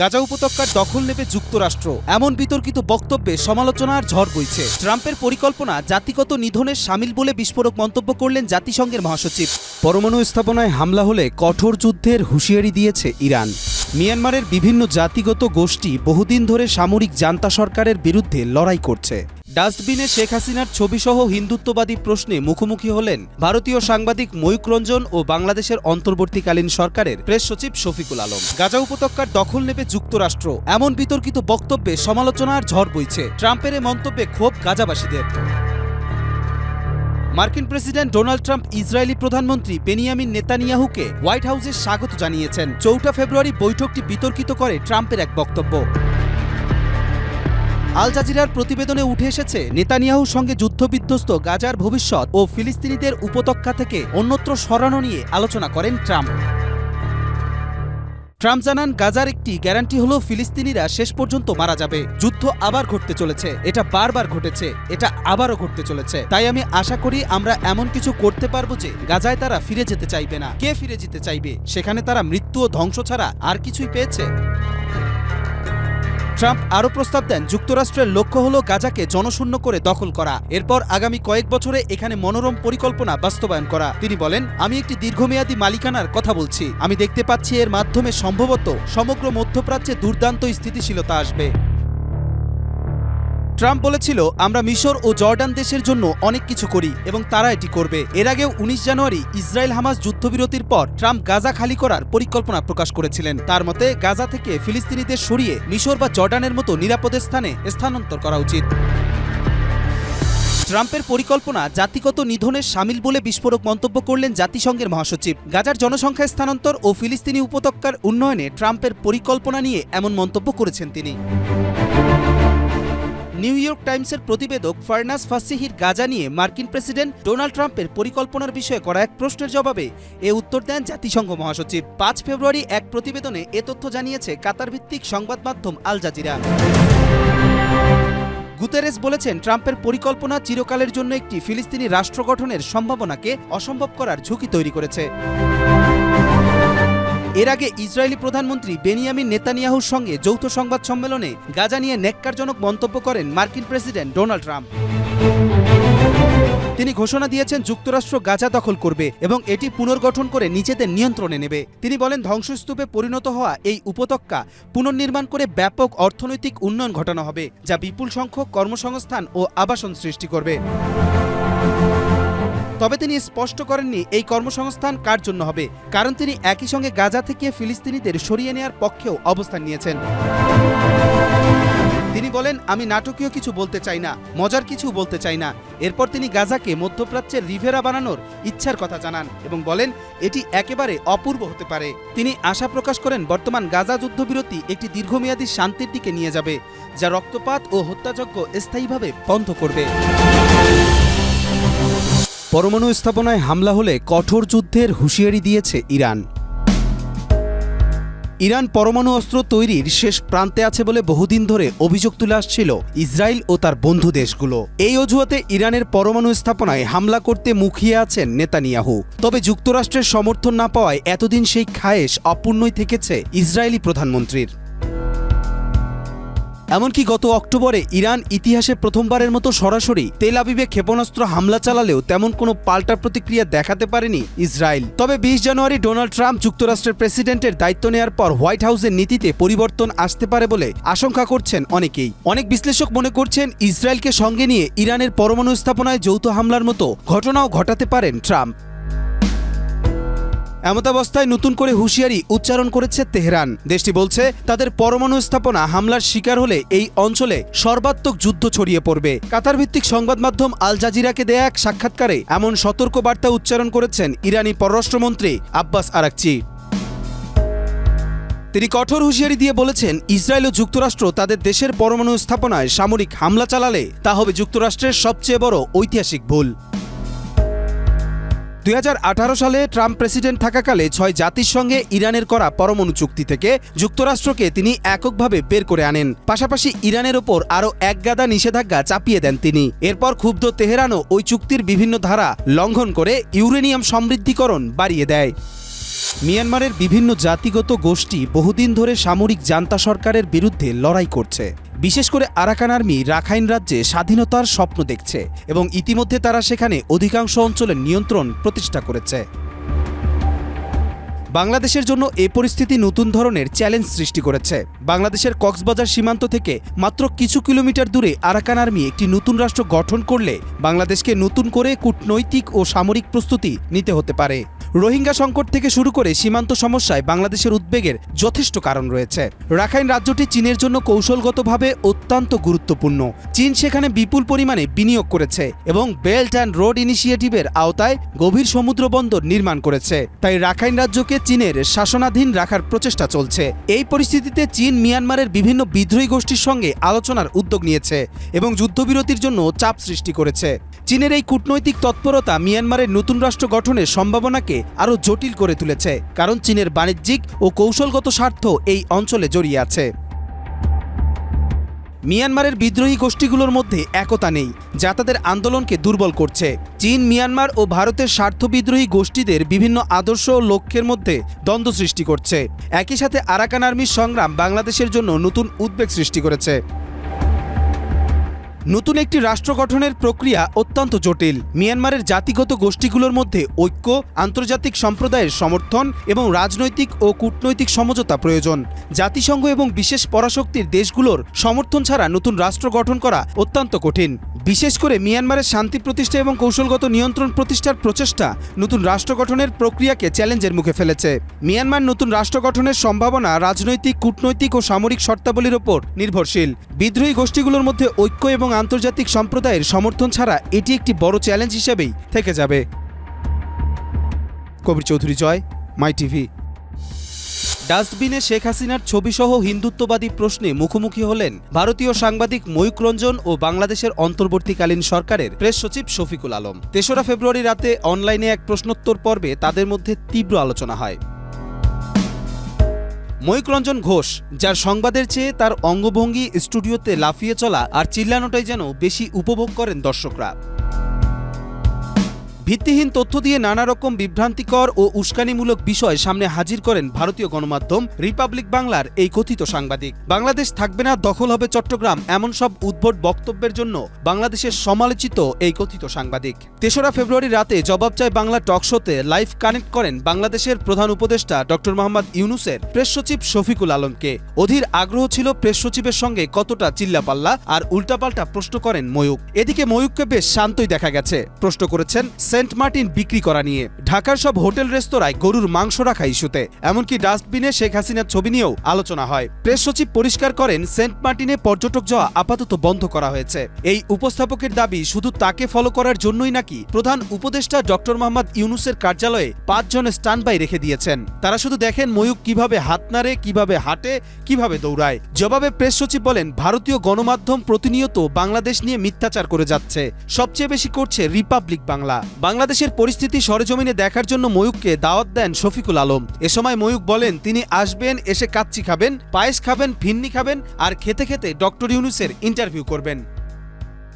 গাজা উপত্যকার দখল নেবে যুক্তরাষ্ট্র। এমন বিতর্কিত বক্তব্যে সমালোচনার ঝড় বইছে। ট্রাম্পের পরিকল্পনা জাতিগত নিধনের সামিল বলে বিস্ফোরক মন্তব্য করলেন জাতিসংঘের মহাসচিব। পরমাণু স্থাপনায় হামলা হলে কঠোর যুদ্ধের হুঁশিয়ারি দিয়েছে ইরান। মিয়ানমারের বিভিন্ন জাতিগত গোষ্ঠী বহুদিন ধরে সামরিক জান্তা সরকারের বিরুদ্ধে লড়াই করছে। ডাস্টবিনে শেখ হাসিনার ছবিসহ হিন্দুত্ববাদী প্রশ্নে মুখোমুখি হলেন ভারতীয় সাংবাদিক ময়ূক রঞ্জন ও বাংলাদেশের অন্তর্বর্তীকালীন সরকারের প্রেস সচিব শফিকুল আলম। গাজা উপত্যকার দখল নেবে যুক্তরাষ্ট্র। এমন বিতর্কিত বক্তব্যে সমালোচনার ঝড় বইছে। ট্রাম্পের মন্তব্যে ক্ষোভ গাজাবাসীদের। মার্কিন প্রেসিডেন্ট ডোনাল্ড ট্রাম্প ইসরায়েলি প্রধানমন্ত্রী বেনিয়ামিন নেতানিয়াহুকে হোয়াইট হাউসে স্বাগত জানিয়েছেন। চৌঠা ফেব্রুয়ারি বৈঠকটি বিতর্কিত করে ট্রাম্পের এক বক্তব্য। আল জাজিরার প্রতিবেদনে উঠে এসেছে, নেতানিয়াহুর সঙ্গে যুদ্ধবিধ্বস্ত গাজার ভবিষ্যৎ ও ফিলিস্তিনিদের উপত্যকা থেকে অন্যত্র সরানো নিয়ে আলোচনা করেন ট্রাম্প। ট্রাম্প জানান, গাজার একটি গ্যারান্টি হলো ফিলিস্তিনিরা শেষ পর্যন্ত মারা যাবে। যুদ্ধ আবার ঘটতে চলেছে, এটা বারবার ঘটেছে, এটা আবারও ঘটতে চলেছে। তাই আমি আশা করি আমরা এমন কিছু করতে পারব যে গাজায় তারা ফিরে যেতে চাইবে না। কে ফিরে যেতে চাইবে? সেখানে তারা মৃত্যু ও ধ্বংস ছাড়া আর কিছুই পেয়েছে? ট্রাম্প আরও প্রস্তাব দেন, যুক্তরাষ্ট্রের লক্ষ্য হল গাজাকে জনশূন্য করে দখল করা। এরপর আগামী কয়েক বছরে এখানে মনোরম পরিকল্পনা বাস্তবায়ন করা। তিনি বলেন, আমি একটি দীর্ঘমেয়াদী মালিকানার কথা বলছি। আমি দেখতে পাচ্ছি এর মাধ্যমে সম্ভবত সমগ্র মধ্যপ্রাচ্যে দুর্দান্ত স্থিতিশীলতা আসবে। ট্রাম্প বলেছিল, আমরা মিশর ও জর্ডান দেশের জন্য অনেক কিছু করি এবং তারা এটি করবে। এর আগেও উনিশ জানুয়ারি ইসরায়েল হামাস যুদ্ধবিরতির পর ট্রাম্প গাজা খালি করার পরিকল্পনা প্রকাশ করেছিলেন। তার মতে, গাজা থেকে ফিলিস্তিনিদের সরিয়ে মিশর বা জর্ডানের মতো নিরাপদ স্থানে স্থানান্তর করা উচিত। ট্রাম্পের পরিকল্পনা জাতিগত নিধনের সামিল বলে বিস্ফোরক মন্তব্য করলেন জাতিসংঘের মহাসচিব। গাজার জনসংখ্যা স্থানান্তর ও ফিলিস্তিনি উপত্যকার উন্নয়নে ট্রাম্পের পরিকল্পনা নিয়ে এমন মন্তব্য করেছেন তিনি। নিউ ইয়র্ক টাইমসের প্রতিবেদক ফার্নাস ফাসিহির গাজা নিয়ে মার্কিন প্রেসিডেন্ট ডোনাল্ড ট্রাম্পের পরিকল্পনার বিষয়ে করা এক প্রশ্নের জবাবে এ উত্তর দেন জাতিসংঘ মহাসচিব। পাঁচ ফেব্রুয়ারি এক প্রতিবেদনে এ তথ্য জানিয়েছে কাতার ভিত্তিক সংবাদ মাধ্যম আল জাজিরা। গুতেরেস বলেছেন, ট্রাম্পের পরিকল্পনা চিরকালের জন্য একটি ফিলিস্তিনি রাষ্ট্র গঠনের সম্ভাবনাকে অসম্ভব করার ঝুঁকি তৈরি করেছে। এর আগে ইসরায়েলি প্রধানমন্ত্রী বেনিয়ামিন নেতানিয়াহুর সঙ্গে যৌথ সংবাদ সম্মেলনে গাজা নিয়ে ন্যাক্কারজনক মন্তব্য করেন মার্কিন প্রেসিডেন্ট ডোনাল্ড ট্রাম্প। তিনি ঘোষণা দিয়েছেন যুক্তরাষ্ট্র গাজা দখল করবে এবং এটি পুনর্গঠন করে নিজেদের নিয়ন্ত্রণে নেবে। তিনি বলেন, ধ্বংসস্তূপে পরিণত হওয়া এই উপত্যকা পুনর্নির্মাণ করে ব্যাপক অর্থনৈতিক উন্নয়ন ঘটানো হবে, যা বিপুল সংখ্যক কর্মসংস্থান ও আবাসন সৃষ্টি করবে। তবে তিনি স্পষ্ট করেননি এই কর্মসংস্থান কার জন্য হবে, কারণ তিনি একই সঙ্গে গাজা থেকে ফিলিস্তিনিদের সরিয়ে নেয়ার পক্ষেও অবস্থান নিয়েছেন। তিনি বলেন, আমি নাটকীয় কিছু বলতে চাই না, মজার কিছু বলতে চাই না। এরপর তিনি গাজাকে মধ্যপ্রাচ্যের রিভেরা বানানোর ইচ্ছার কথা জানান এবং বলেন, এটি একেবারে অপূর্ব হতে পারে। তিনি আশা প্রকাশ করেন, বর্তমান গাজা যুদ্ধবিরতি একটি দীর্ঘমেয়াদী শান্তির দিকে নিয়ে যাবে, যা রক্তপাত ও হত্যাযজ্ঞ স্থায়ীভাবে বন্ধ করবে। পরমাণু স্থাপনায় হামলা হলে কঠোর যুদ্ধের হুঁশিয়ারি দিয়েছে ইরান। ইরান পরমাণু অস্ত্র তৈরির শেষ প্রান্তে আছে বলে বহুদিন ধরে অভিযোগ তুলে আসছিল ইসরায়েল ও তার বন্ধু দেশগুলো। এই অজুহাতে ইরানের পরমাণু স্থাপনায় হামলা করতে মুখিয়ে আছেন নেতানিয়াহু। তবে যুক্তরাষ্ট্রের সমর্থন না পাওয়ায় এতদিন সেই খায়েশ অপূর্ণই থেকেছে ইসরায়েলি প্রধানমন্ত্রীর। এমনকি গত অক্টোবরে ইরান ইতিহাসে প্রথমবারের মতো সরাসরি তেল আবিবে ক্ষেপণাস্ত্র হামলা চালালেও তেমন কোনো পাল্টা প্রতিক্রিয়া দেখাতে পারেনি ইসরায়েল। তবে বিশ জানুয়ারি ডোনাল্ড ট্রাম্প যুক্তরাষ্ট্রের প্রেসিডেন্টের দায়িত্ব নেওয়ার পর হোয়াইট হাউসের নীতিতে পরিবর্তন আসতে পারে বলে আশঙ্কা করছেন অনেকেই। অনেক বিশ্লেষক মনে করছেন ইসরায়েলকে সঙ্গে নিয়ে ইরানের পরমাণু স্থাপনায় যৌথ হামলার মতো ঘটনাও ঘটাতে পারেন ট্রাম্প। এমতাবস্থায় নতুন করে হুঁশিয়ারি উচ্চারণ করেছে তেহরান। দেশটি বলছে, তাদের পরমাণু স্থাপনা হামলার শিকার হলে এই অঞ্চলে সর্বাত্মক যুদ্ধ ছড়িয়ে পড়বে। কাতার ভিত্তিক সংবাদ মাধ্যম আল জাজিরাকে দেয়া এক সাক্ষাৎকারে এমন সতর্ক বার্তা উচ্চারণ করেছেন ইরানি পররাষ্ট্রমন্ত্রী আব্বাস আরাকচি। তিনি কঠোর হুঁশিয়ারি দিয়ে বলেছেন, ইসরায়েল ও যুক্তরাষ্ট্র তাদের দেশের পরমাণু স্থাপনায় সামরিক হামলা চালালে তা হবে যুক্তরাষ্ট্রের সবচেয়ে বড় ঐতিহাসিক ভুল। দুই হাজার আঠারো সালে ট্রাম্প প্রেসিডেন্ট থাকাকালে ছয় জাতির সঙ্গে ইরানের করা পরমাণু চুক্তি থেকে যুক্তরাষ্ট্রকে তিনি এককভাবে বের করে আনেন। পাশাপাশি ইরানের ওপর আরও একগাদা নিষেধাজ্ঞা চাপিয়ে দেন তিনি। এরপর ক্ষুব্ধ তেহরানও ওই চুক্তির বিভিন্ন ধারা লঙ্ঘন করে ইউরেনিয়াম সমৃদ্ধিকরণ বাড়িয়ে দেয়। মিয়ানমারের বিভিন্ন জাতিগত গোষ্ঠী বহুদিন ধরে সামরিক জান্তা সরকারের বিরুদ্ধে লড়াই করছে। বিশেষ করে আরাকান আর্মি রাখাইন রাজ্যে স্বাধীনতার স্বপ্ন দেখছে এবং ইতিমধ্যে তারা সেখানে অধিকাংশ অঞ্চলের নিয়ন্ত্রণ প্রতিষ্ঠা করেছে। বাংলাদেশের জন্য এ পরিস্থিতি নতুন ধরনের চ্যালেঞ্জ সৃষ্টি করেছে। বাংলাদেশের কক্সবাজার সীমান্ত থেকে মাত্র কিছু কিলোমিটার দূরে আরাকান আর্মি একটি নতুন রাষ্ট্র গঠন করলে বাংলাদেশকে নতুন করে কূটনৈতিক ও সামরিক প্রস্তুতি নিতে হতে পারে। রোহিঙ্গা সংকট থেকে শুরু করে সীমান্ত সমস্যায় বাংলাদেশের উদ্বেগের যথেষ্ট কারণ রয়েছে। রাখাইন রাজ্যটি চীনের জন্য কৌশলগতভাবে অত্যন্ত গুরুত্বপূর্ণ। চীন সেখানে বিপুল পরিমাণে বিনিয়োগ করেছে এবং বেল্ট অ্যান্ড রোড ইনিশিয়েটিভের আওতায় গভীর সমুদ্র বন্দর নির্মাণ করেছে। তাই রাখাইন রাজ্যকে চীনের শাসনাধীন রাখার প্রচেষ্টা চলছে। এই পরিস্থিতিতে চীন মিয়ানমারের বিভিন্ন বিদ্রোহী গোষ্ঠীর সঙ্গে আলোচনার উদ্যোগ নিয়েছে এবং যুদ্ধবিরতির জন্য চাপ সৃষ্টি করেছে। চীনের এই কূটনৈতিক তৎপরতা মিয়ানমারের নতুন রাষ্ট্র গঠনের সম্ভাবনাকে আরও জটিল করে তুলেছে, কারণ চীনের বাণিজ্যিক ও কৌশলগত স্বার্থ এই অঞ্চলে জড়িয়ে আছে। মিয়ানমারের বিদ্রোহী গোষ্ঠীগুলোর মধ্যে একতা নেই, যা তাদের আন্দোলনকে দুর্বল করছে। চীন, মিয়ানমার ও ভারতের স্বার্থ বিদ্রোহী গোষ্ঠীদের বিভিন্ন আদর্শ ও লক্ষ্যের মধ্যে দ্বন্দ্ব সৃষ্টি করছে। একই সাথে আরাকান আর্মির সংগ্রাম বাংলাদেশের জন্য নতুন উদ্বেগ সৃষ্টি করেছে। নতুন একটি রাষ্ট্র গঠনের প্রক্রিয়া অত্যন্ত জটিল। মিয়ানমারের জাতিগত গোষ্ঠীগুলোর মধ্যে ঐক্য, আন্তর্জাতিক সম্প্রদায়ের সমর্থন এবং রাজনৈতিক ও কূটনৈতিক সমঝোতা প্রয়োজন। জাতিসংঘ এবং বিশেষ পরাশক্তির দেশগুলোর সমর্থন ছাড়া নতুন রাষ্ট্র গঠন করা অত্যন্ত কঠিন। বিশেষ করে মিয়ানমারের শান্তি প্রতিষ্ঠা এবং কৌশলগত নিয়ন্ত্রণ প্রতিষ্ঠার প্রচেষ্টা নতুন রাষ্ট্র গঠনের প্রক্রিয়াকে চ্যালেঞ্জের মুখে ফেলেছে। মিয়ানমার নতুন রাষ্ট্র গঠনের সম্ভাবনা রাজনৈতিক, কূটনৈতিক ও সামরিক শর্তাবলীর ওপর নির্ভরশীল। বিদ্রোহী গোষ্ঠীগুলোর মধ্যে ঐক্য এবং আন্তর্জাতিক সম্প্রদায়ের সমর্থন ছাড়া এটি একটি বড় চ্যালেঞ্জ হিসেবেই থেকে যাবে। Kabir Chowdhury, Joy, my TV. ডাস্টবিনে শেখ হাসিনার ছবিসহ হিন্দুত্ববাদী প্রশ্নে মুখোমুখি হলেন ভারতীয় সাংবাদিক ময়ূক রঞ্জন ও বাংলাদেশের অন্তর্বর্তীকালীন সরকারের প্রেস সচিব শফিকুল আলম। তেসরা ফেব্রুয়ারি রাতে অনলাইনে এক প্রশ্নোত্তর পর্বে তাদের মধ্যে তীব্র আলোচনা হয়। ময়ূক রঞ্জন ঘোষ, যার সংবাদের চেয়ে তার অঙ্গভঙ্গি স্টুডিওতে লাফিয়ে চলা আর চিল্লানোটাই যেন বেশি উপভোগ করেন দর্শকরা। ভিত্তিহীন তথ্য দিয়ে নানা রকম বিভ্রান্তিকর ও উস্কানিমূলক বিষয় সামনে হাজির করেন ভারতীয় গণমাধ্যম রিপাবলিক বাংলার এই কথিত সাংবাদিক। বাংলাদেশ থাকবে না, দখল হবে চট্টগ্রাম, এমন সব উদ্ভট বক্তব্যের জন্য বাংলাদেশের সমালোচিত এই কথিত সাংবাদিক। তেসরা ফেব্রুয়ারি রাতে জবাব চায় বাংলা টক শোতে লাইভ কানেক্ট করেন বাংলাদেশের প্রধান উপদেষ্টা ডক্টর মোহাম্মদ ইউনুসের প্রেস সচিব শফিকুল আলমকে। অধীর আগ্রহ ছিল প্রেস সচিবের সঙ্গে কতটা চিল্লাপাল্লা আর উল্টাপাল্টা প্রশ্ন করেন ময়ূক। এদিকে ময়ূককে বেশ শান্তই দেখা গেছে। প্রশ্ন করেছেন সেন্ট মার্টিন বিক্রি করা নিয়ে। ঢাকার সব হোটেল, রেস্তোরাঁয় গরুর মাংস রাখা ইস্যুতে। এমনকি ডাস্টবিনে শেখ হাসিনার ছবি নিয়েও আলোচনা হয়। প্রেস সচিব পরিষ্কার করেন, সেন্ট মার্টিনে পর্যটক যাওয়া আপাতত বন্ধ করা হয়েছে। এই উপস্থাপকের দাবি শুধু তাকে ফলো করার জন্যই নাকি প্রধান উপদেষ্টা ডক্টর মোহাম্মদ ইউনুসের কার্যালয়ে পাঁচজন স্ট্যান্ড বাই রেখে দিয়েছেন। তারা শুধু দেখেন ময়ূক কীভাবে হাত নাড়ে, কীভাবে হাঁটে, কীভাবে দৌড়ায়। জবাবে প্রেস সচিব বলেন, ভারতীয় গণমাধ্যম প্রতিনিয়ত বাংলাদেশ নিয়ে মিথ্যাচার করে যাচ্ছে। সবচেয়ে বেশি করছে রিপাবলিক বাংলা। বাংলাদেশের পরিস্থিতি সরেজমিনে দেখার জন্য ময়ূককে দাওয়াত দেন শফিকুল আলম। এ সময় ময়ূক বলেন, তিনি আসবেন, এসে কাচ্চি খাবেন, পায়েস খাবেন, ফিন্নি খাবেন, আর খেতে খেতে ডক্টর ইউনুসের ইন্টারভিউ করবেন।